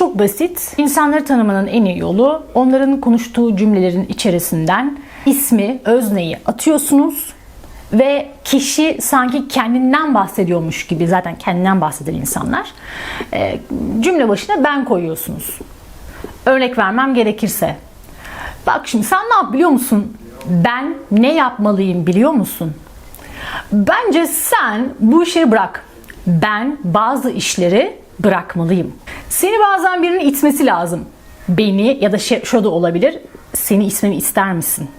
Çok basit. İnsanları tanımanın en iyi yolu onların konuştuğu cümlelerin içerisinden ismi, özneyi atıyorsunuz ve kişi sanki kendinden bahsediyormuş gibi zaten kendinden bahseden insanlar e, cümle başına ben koyuyorsunuz. Örnek vermem gerekirse. Bak şimdi sen ne yap biliyor musun? Ben ne yapmalıyım biliyor musun? Bence sen bu işleri bırak. Ben bazı işleri bırakmalıyım. Seni bazen birinin itmesi lazım. Beni ya da şey, olabilir. Seni itmemi ister misin?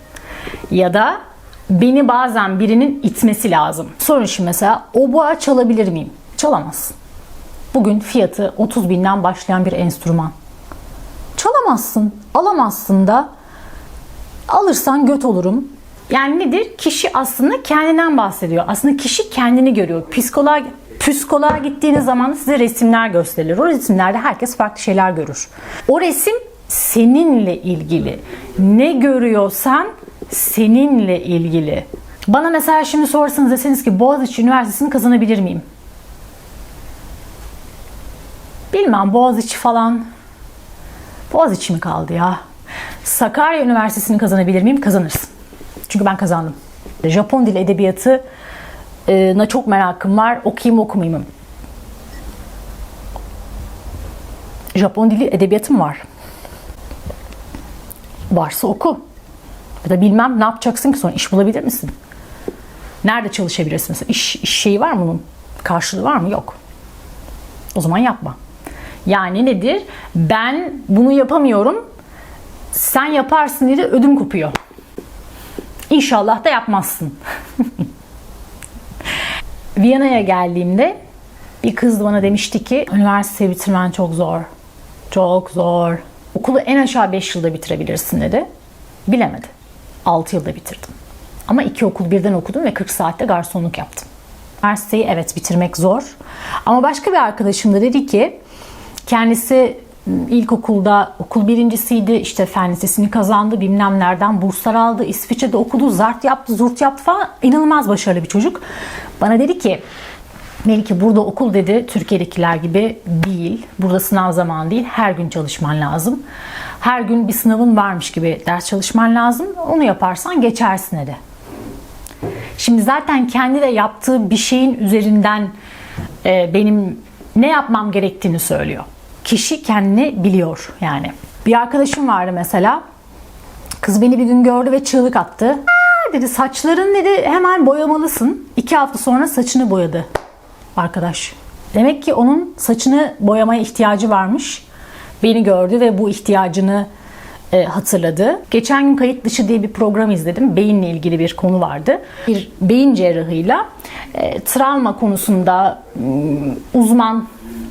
Ya da beni bazen birinin itmesi lazım. Sorun şu mesela oboa çalabilir miyim? Çalamazsın. Bugün fiyatı 30 binden başlayan bir enstrüman. Çalamazsın, alamazsın da alırsan göt olurum. Yani nedir? Kişi aslında kendinden bahsediyor. Aslında kişi kendini görüyor. Psikoloğa, psikoloğa gittiğiniz zaman size resimler gösterilir. O resimlerde herkes farklı şeyler görür. O resim seninle ilgili. Ne görüyorsan seninle ilgili. Bana mesela şimdi sorsanız deseniz ki Boğaziçi Üniversitesi'ni kazanabilir miyim? Bilmem Boğaziçi falan. Boğaziçi mi kaldı ya? Sakarya Üniversitesi'ni kazanabilir miyim? Kazanırsın. Çünkü ben kazandım. Japon dil edebiyatı na çok merakım var. Okuyayım okumayayım? Japon dili edebiyatım var. Varsa oku. Ya da bilmem ne yapacaksın ki sonra iş bulabilir misin? Nerede çalışabilirsin mesela? İş, iş şeyi var mı bunun? Karşılığı var mı? Yok. O zaman yapma. Yani nedir? Ben bunu yapamıyorum. Sen yaparsın diye de ödüm kopuyor. İnşallah da yapmazsın. Viyana'ya geldiğimde bir kız bana demişti ki üniversite bitirmen çok zor. Çok zor. Okulu en aşağı 5 yılda bitirebilirsin dedi. Bilemedi. 6 yılda bitirdim. Ama iki okul birden okudum ve 40 saatte garsonluk yaptım. Üniversiteyi evet bitirmek zor. Ama başka bir arkadaşım da dedi ki kendisi ilkokulda okul birincisiydi. işte fen lisesini kazandı. Bilmem nereden burslar aldı. İsviçre'de okudu. Zart yaptı, zurt yaptı falan. İnanılmaz başarılı bir çocuk. Bana dedi ki Melike burada okul dedi Türkiye'dekiler gibi değil. Burada sınav zamanı değil. Her gün çalışman lazım. Her gün bir sınavın varmış gibi ders çalışman lazım. Onu yaparsan geçersin dedi. Şimdi zaten kendi de yaptığı bir şeyin üzerinden e, benim ne yapmam gerektiğini söylüyor. Kişi kendini biliyor yani. Bir arkadaşım vardı mesela. Kız beni bir gün gördü ve çığlık attı. Aa, dedi saçların dedi hemen boyamalısın. İki hafta sonra saçını boyadı arkadaş. Demek ki onun saçını boyamaya ihtiyacı varmış. Beni gördü ve bu ihtiyacını e, hatırladı. Geçen gün kayıt dışı diye bir program izledim. Beyinle ilgili bir konu vardı. Bir beyin cerrahıyla e, travma konusunda uzman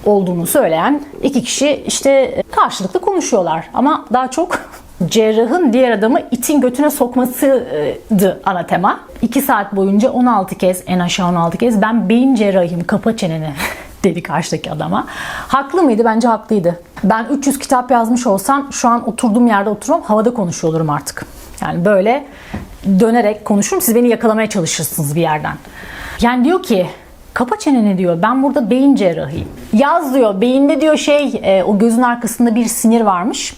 olduğunu söyleyen iki kişi işte e, karşılıklı konuşuyorlar. Ama daha çok cerrahın diğer adamı itin götüne sokmasıydı ana tema. 2 saat boyunca 16 kez en aşağı 16 kez ben beyin cerrahıyım kapa çeneni dedi karşıdaki adama. Haklı mıydı? Bence haklıydı. Ben 300 kitap yazmış olsam şu an oturduğum yerde oturmam havada konuşuyor olurum artık. Yani böyle dönerek konuşurum siz beni yakalamaya çalışırsınız bir yerden. Yani diyor ki Kapa çeneni diyor. Ben burada beyin cerrahıyım. Yaz diyor. Beyinde diyor şey e, o gözün arkasında bir sinir varmış.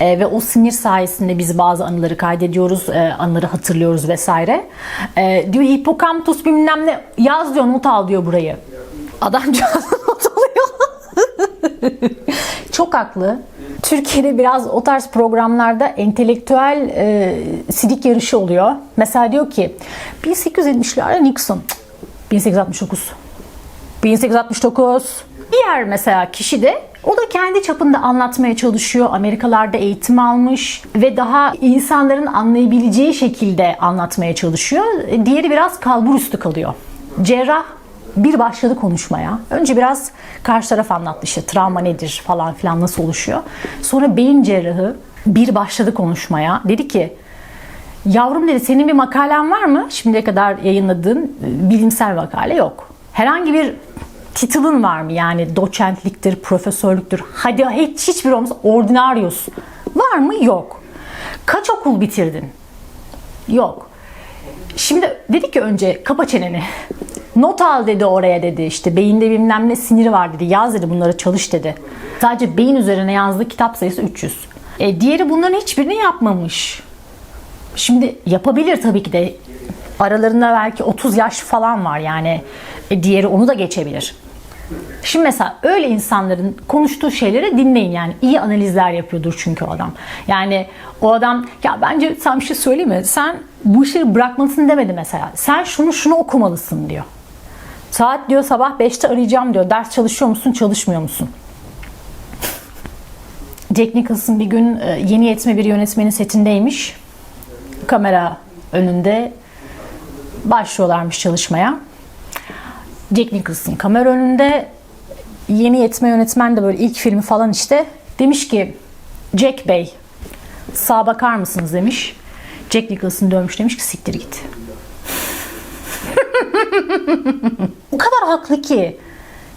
E, ve o sinir sayesinde biz bazı anıları kaydediyoruz, e, anıları hatırlıyoruz vesaire. E, diyor hipokampus bilmem ne yaz diyor not al diyor burayı. Adamcağız not alıyor. Çok haklı. Türkiye'de biraz o tarz programlarda entelektüel e, sidik yarışı oluyor. Mesela diyor ki 1870'lerde Nixon. 1869. 1869. Diğer mesela kişi de o da kendi çapında anlatmaya çalışıyor. Amerikalarda eğitim almış ve daha insanların anlayabileceği şekilde anlatmaya çalışıyor. Diğeri biraz kalbur üstü kalıyor. Cerrah bir başladı konuşmaya. Önce biraz karşı taraf anlattı işte travma nedir falan filan nasıl oluşuyor. Sonra beyin cerrahı bir başladı konuşmaya. Dedi ki Yavrum dedi senin bir makalen var mı? Şimdiye kadar yayınladığın bilimsel makale yok. Herhangi bir title'ın var mı? Yani doçentliktir, profesörlüktür. Hadi hiç hiçbir olmaz. Ordinarius. Var mı? Yok. Kaç okul bitirdin? Yok. Şimdi dedi ki önce kapa çeneni. Not al dedi oraya dedi. İşte beyinde bilmem ne siniri var dedi. Yaz dedi bunları çalış dedi. Sadece beyin üzerine yazdığı kitap sayısı 300. E, diğeri bunların hiçbirini yapmamış. Şimdi yapabilir tabii ki de. Aralarında belki 30 yaş falan var yani. E, diğeri onu da geçebilir. Şimdi mesela öyle insanların konuştuğu şeyleri dinleyin yani iyi analizler yapıyordur çünkü o adam. Yani o adam ya bence sen bir şey söyleyeyim mi? Sen bu işleri bırakmalısın demedi mesela. Sen şunu şunu okumalısın diyor. Saat diyor sabah 5'te arayacağım diyor. Ders çalışıyor musun çalışmıyor musun? Jack Nicholson bir gün e, yeni yetme bir yönetmenin setindeymiş. Kamera önünde başlıyorlarmış çalışmaya. Jack Nicholson kamera önünde yeni yetme yönetmen de böyle ilk filmi falan işte demiş ki Jack Bey sağa bakar mısınız demiş. Jack Nicholson dönmüş demiş ki siktir git. o kadar haklı ki.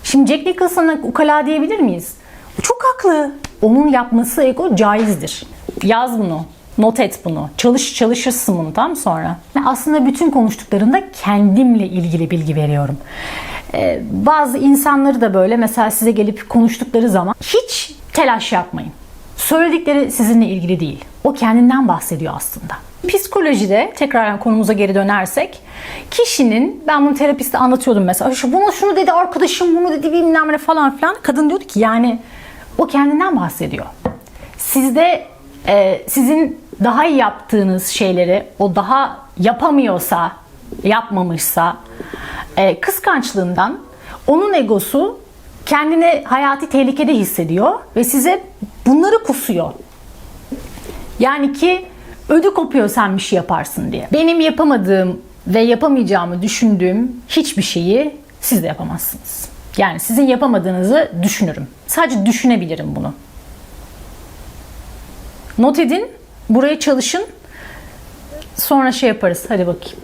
Şimdi Jack Nicholson'a ukala diyebilir miyiz? Çok haklı. Onun yapması ego caizdir. Yaz bunu. Not et bunu. Çalış çalışırsın bunu tam sonra. Aslında bütün konuştuklarında kendimle ilgili bilgi veriyorum. Ee, bazı insanları da böyle mesela size gelip konuştukları zaman hiç telaş yapmayın. Söyledikleri sizinle ilgili değil. O kendinden bahsediyor aslında. Psikolojide tekrar konumuza geri dönersek kişinin ben bunu terapiste anlatıyordum mesela şu bunu şunu dedi arkadaşım bunu dedi bilmem ne falan filan kadın diyordu ki yani o kendinden bahsediyor. Sizde e, sizin daha iyi yaptığınız şeyleri o daha yapamıyorsa yapmamışsa e, kıskançlığından onun egosu kendini hayati tehlikede hissediyor ve size bunları kusuyor. Yani ki ödü kopuyor sen bir şey yaparsın diye. Benim yapamadığım ve yapamayacağımı düşündüğüm hiçbir şeyi siz de yapamazsınız. Yani sizin yapamadığınızı düşünürüm. Sadece düşünebilirim bunu. Not edin, buraya çalışın. Sonra şey yaparız. Hadi bakayım.